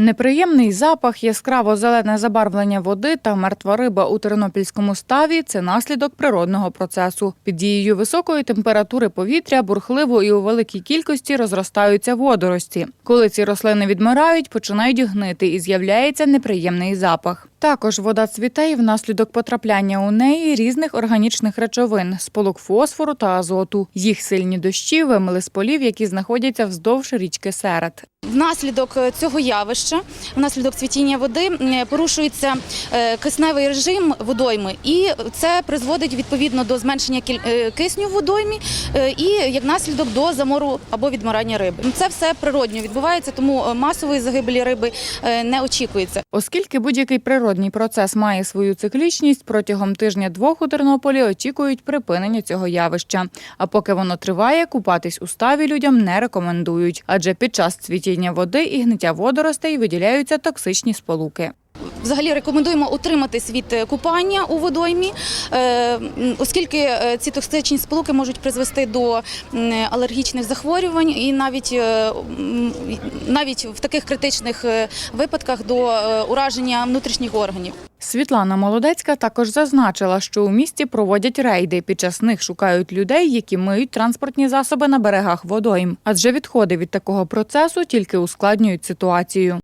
Неприємний запах, яскраво зелене забарвлення води та мертва риба у тернопільському ставі це наслідок природного процесу. Під дією високої температури повітря бурхливо і у великій кількості розростаються водорості. Коли ці рослини відмирають, починають гнити і з'являється неприємний запах. Також вода цвіте і внаслідок потрапляння у неї різних органічних речовин, сполук фосфору та азоту. Їх сильні дощі вимили з полів, які знаходяться вздовж річки Серед. Внаслідок е, цього явища, внаслідок цвітіння води, порушується е, кисневий режим водойми, і це призводить відповідно до зменшення е, кисню в водоймі е, і як наслідок до замору або відмирання риби. Це все природньо відбувається, тому е, масової загибелі риби е, не очікується. Оскільки будь-який природний процес має свою циклічність, протягом тижня-двох у Тернополі очікують припинення цього явища. А поки воно триває, купатись у ставі людям не рекомендують, адже під час цвітіння води і гниття водоростей виділяються токсичні сполуки. Взагалі рекомендуємо утриматись від е, купання у водоймі, е, оскільки е, ці токсичні сполуки можуть призвести до алергічних захворювань і навіть, навіть в таких критичних випадках до ураження внутрішніх органів. Світлана Молодецька також зазначила, що у місті проводять рейди. Під час них шукають людей, які миють транспортні засоби на берегах водойм. Адже відходи від такого процесу тільки ускладнюють ситуацію.